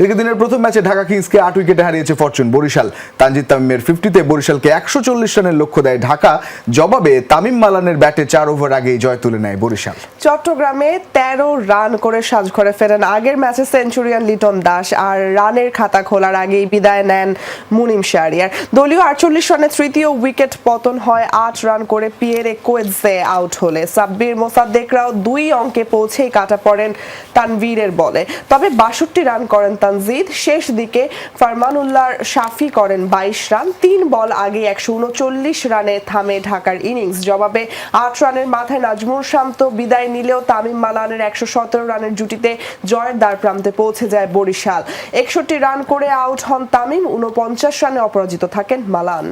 এদিকে দিনের প্রথম ম্যাচে ঢাকা কিংসকে আট উইকেটে হারিয়েছে ফরচুন বরিশাল। তানজিদ তামিমের ফিফটিতে বরিশালকে একশো চল্লিশ রানের লক্ষ্য দেয় ঢাকা। জবাবে তামিম মালানের ব্যাটে চার ওভার আগেই জয় তুলে নেয় বরিশাল। চট্টগ্রামে তেরো রান করে সাজঘরে ফেরেন আগের ম্যাচে সেঞ্চুরিয়ান লিটন দাস, আর রানের খাতা খোলার আগেই বিদায় নেন মুনিম শাহরিয়ার। দলীয় আটচল্লিশ রানে তৃতীয় উইকেট পতন হয়, আট রান করে পিয়েরে কোয়েজে আউট হলে। সাব্বির মোসাদ্দেকরাও দুই অঙ্কে পৌঁছেই কাটা পড়েন তানভীরের বলে। তবে বাষট্টি রান করেন তানজিদ। শেষ দিকে ফারমানুল্লাহর শাফি করেন বাইশ রান। তিন বল আগে একশো উনচল্লিশ রানে থামে ঢাকার ইনিংস। জবাবে আট রানের মাথায় নাজমুল শান্ত বিদায় নিলেও তামিম মালানের একশো সতেরো রানের জুটিতে জয়ের দ্বার প্রান্তে পৌঁছে যায় বরিশাল। একষট্টি রান করে আউট হন তামিম। উনপঞ্চাশ রানে অপরাজিত থাকেন মালান।